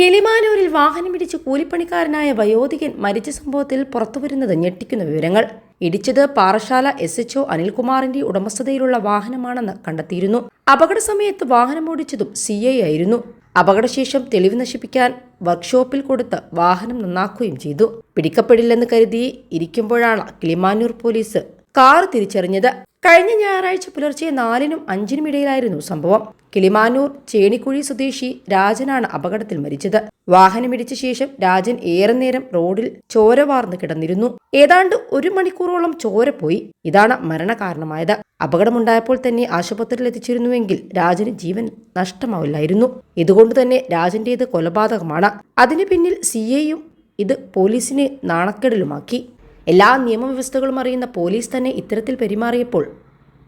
കിളിമാനൂരിൽ വാഹനമിടിച്ച് കൂലിപ്പണിക്കാരനായ വയോധികൻ മരിച്ച സംഭവത്തിൽ പുറത്തുവരുന്നത് ഞെട്ടിക്കുന്ന വിവരങ്ങൾ. ഇടിച്ചത് പാറശാല എസ് എച്ച്ഒ അനിൽകുമാറിന്റെ ഉടമസ്ഥതയിലുള്ള വാഹനമാണെന്ന് കണ്ടെത്തിയിരുന്നു. അപകട സമയത്ത് വാഹനം ഓടിച്ചതും സി ഐ ആയിരുന്നു. അപകടശേഷം തെളിവ് നശിപ്പിക്കാൻ വർക്ക്ഷോപ്പിൽ കൊടുത്ത് വാഹനം നന്നാക്കുകയും ചെയ്തു. പിടിക്കപ്പെടില്ലെന്ന് കരുതി ഇരിക്കുമ്പോഴാണ് കിളിമാനൂർ പോലീസ് കാർ തിരിച്ചറിഞ്ഞത്. കഴിഞ്ഞ ഞായറാഴ്ച പുലർച്ചെ നാലിനും അഞ്ചിനും ഇടയിലായിരുന്നു സംഭവം. കിളിമാനൂർ ചേണിക്കുഴി സ്വദേശി രാജനാണ് അപകടത്തിൽ മരിച്ചത്. വാഹനമിടിച്ച ശേഷം രാജൻ ഏറെ നേരം റോഡിൽ ചോര വാർന്ന് കിടന്നിരുന്നു. ഏതാണ്ട് ഒരു മണിക്കൂറോളം ചോര പോയി. ഇതാണ് മരണകാരണമായത്. അപകടമുണ്ടായപ്പോൾ തന്നെ ആശുപത്രിയിൽ എത്തിച്ചിരുന്നുവെങ്കിൽ രാജന് ജീവൻ നഷ്ടമാവില്ലായിരുന്നു. ഇതുകൊണ്ട് തന്നെ രാജന്റേത് കൊലപാതകമാണ്. അതിനു പിന്നിൽ സി ഐയും ഇത് പോലീസിനെ നാണക്കേടലുമാക്കി. എല്ലാ നിയമവ്യവസ്ഥകളും അറിയുന്ന പോലീസ് തന്നെ ഇത്തരത്തിൽ പെരുമാറിയപ്പോൾ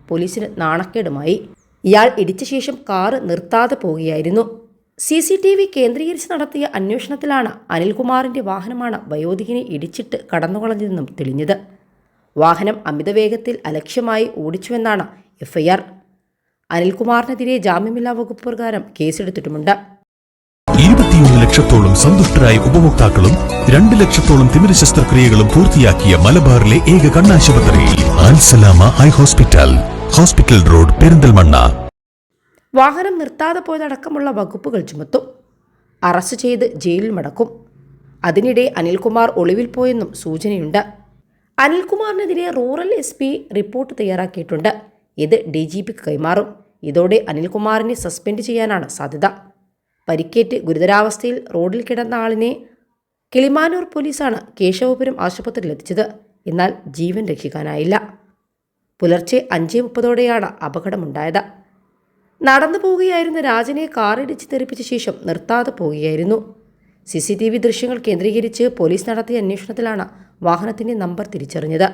പോലീസിന് നാണക്കേടുമായി. ഇയാൾ ഇടിച്ച ശേഷം കാറ് നിർത്താതെ പോവുകയായിരുന്നു. സി സി ടി വി കേന്ദ്രീകരിച്ച് നടത്തിയ അന്വേഷണത്തിലാണ് അനിൽകുമാറിന്റെ വാഹനമാണ് വയോധികനെ ഇടിച്ചിട്ട് കടന്നുകളഞ്ഞതെന്നും തെളിഞ്ഞത്. വാഹനം അമിതവേഗത്തിൽ അലക്ഷ്യമായി ഓടിച്ചുവെന്നാണ് എഫ്ഐആർ അനിൽകുമാറിനെതിരെ ജാമ്യമില്ലാ വകുപ്പ് പ്രകാരം കേസെടുത്തിട്ടുമുണ്ട്. ഇരുപത്തിയൊന്ന് ലക്ഷത്തോളം സന്തുഷ്ടരായ ഉപഭോക്താക്കളും രണ്ട് ലക്ഷത്തോളം തിമിര ശസ്ത്രക്രിയകളും പൂർത്തിയാക്കിയ മലബാറിലെ ഏക കണ്ണാശുപത്രി Alsalama eye hospital hospital road Perinthalmanna. വാഹനം നിർത്താതെ പോയതടക്കമുള്ള വകുപ്പുകൾ ചുമത്തും. അറസ്റ്റ് ചെയ്ത് ജയിലിൽ മടക്കും. അതിനിടെ അനിൽകുമാർ ഒളിവിൽ പോയെന്നും സൂചനയുണ്ട്. അനിൽകുമാറിനെതിരെ റൂറൽ എസ് പി റിപ്പോർട്ട് തയ്യാറാക്കിയിട്ടുണ്ട്. ഇത് ഡി ജി പിക്ക് കൈമാറും. ഇതോടെ അനിൽകുമാറിനെ സസ്പെൻഡ് ചെയ്യാനാണ് സാധ്യത. പരിക്കേറ്റ് ഗുരുതരാവസ്ഥയിൽ റോഡിൽ കിടന്ന ആളിനെ കിളിമാനൂർ പോലീസാണ് കേശവപുരം ആശുപത്രിയിൽ എത്തിച്ചത്. എന്നാൽ ജീവൻ രക്ഷിക്കാനായില്ല. പുലർച്ചെ അഞ്ചേ മുപ്പതോടെയാണ് അപകടമുണ്ടായത്. നടന്നു പോവുകയായിരുന്ന രാജനെ കാറിടിച്ച് തെറിപ്പിച്ച ശേഷം നിർത്താതെ പോവുകയായിരുന്നു. സി സി ടി വി ദൃശ്യങ്ങൾ കേന്ദ്രീകരിച്ച് പോലീസ് നടത്തിയ അന്വേഷണത്തിലാണ് വാഹനത്തിന്റെ നമ്പർ തിരിച്ചറിഞ്ഞത്.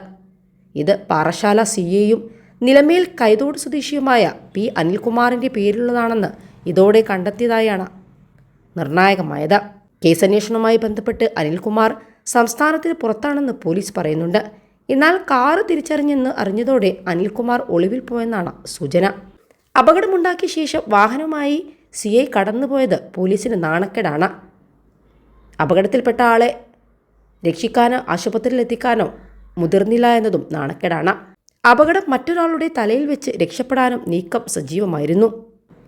ഇത് പാറശാല സി എയും നിലമേൽ കൈതോട് സ്വദേശിയുമായ പി അനിൽകുമാറിന്റെ പേരിലുള്ളതാണെന്ന് ഇതോടെ കണ്ടെത്തിയതായാണ് നിർണായകമായത്. കേസന്വേഷണവുമായി ബന്ധപ്പെട്ട് അനിൽകുമാർ സംസ്ഥാനത്തിന് പുറത്താണെന്ന് പോലീസ് പറയുന്നുണ്ട്. എന്നാൽ കാറ് തിരിച്ചറിഞ്ഞെന്ന് അറിഞ്ഞതോടെ അനിൽകുമാർ ഒളിവിൽ പോയെന്നാണ് സൂചന. അപകടമുണ്ടാക്കിയ ശേഷം വാഹനവുമായി സി ഐ കടന്നുപോയത് പോലീസിന് നാണക്കേടാണ്. അപകടത്തിൽപ്പെട്ട ആളെ രക്ഷിക്കാനോ ആശുപത്രിയിൽ എത്തിക്കാനോ മുതിർന്നില്ല എന്നതും നാണക്കേടാണ്. അപകടം മറ്റൊരാളുടെ തലയിൽ വെച്ച് രക്ഷപ്പെടാനും നീക്കം സജീവമായിരുന്നു.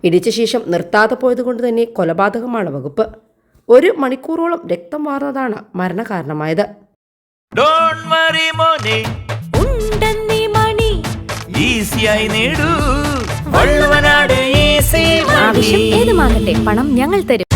ഇടിച്ച ശേഷം നിർത്താതെ പോയതുകൊണ്ട് തന്നെ കൊലപാതകമാണ് വകുപ്പ്. ഒരു മണിക്കൂറോളം രക്തം വാർന്നതാണ് മരണകാരണമായത്. ആവശ്യം ഏതുമാകട്ടെ പണം ഞങ്ങൾ തരും.